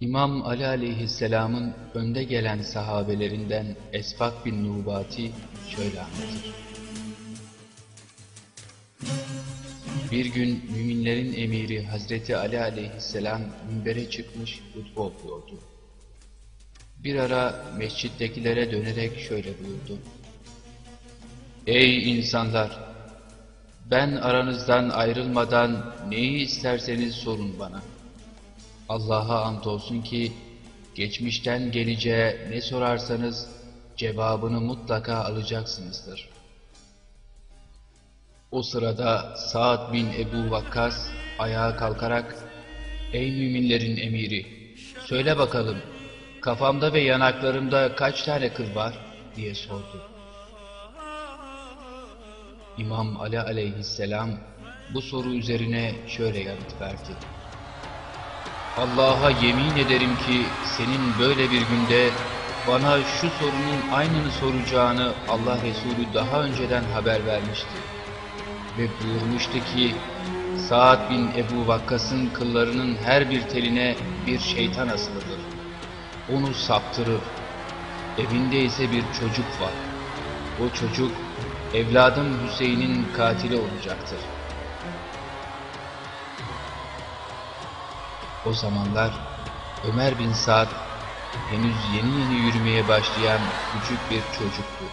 İmam Ali aleyhisselamın önde gelen sahabelerinden Esfak bin Nubati şöyle anlatır. Bir gün müminlerin emiri Hazreti Ali aleyhisselam minbere çıkmış hutbe okuyordu. Bir ara mescittekilere dönerek şöyle buyurdu. Ey insanlar! Ben aranızdan ayrılmadan neyi isterseniz sorun bana. Allah'a andolsun ki geçmişten geleceğe ne sorarsanız cevabını mutlaka alacaksınızdır. O sırada Sa'd bin Ebu Vakkas ayağa kalkarak Ey müminlerin emiri söyle bakalım kafamda ve yanaklarımda kaç tane kıl var diye sordu. İmam Ali aleyhisselam bu soru üzerine şöyle yanıt verdi. Allah'a yemin ederim ki senin böyle bir günde bana şu sorunun aynını soracağını Allah Resulü daha önceden haber vermişti. Ve buyurmuştu ki Sa'd bin Ebu Vakkas'ın kıllarının her bir teline bir şeytan asılıdır. Onu saptırır. Evinde ise bir çocuk var. O çocuk evladım Hüseyin'in katili olacaktır. O zamanlar Ömer bin Sa'd henüz yeni yeni yürümeye başlayan küçük bir çocuktu.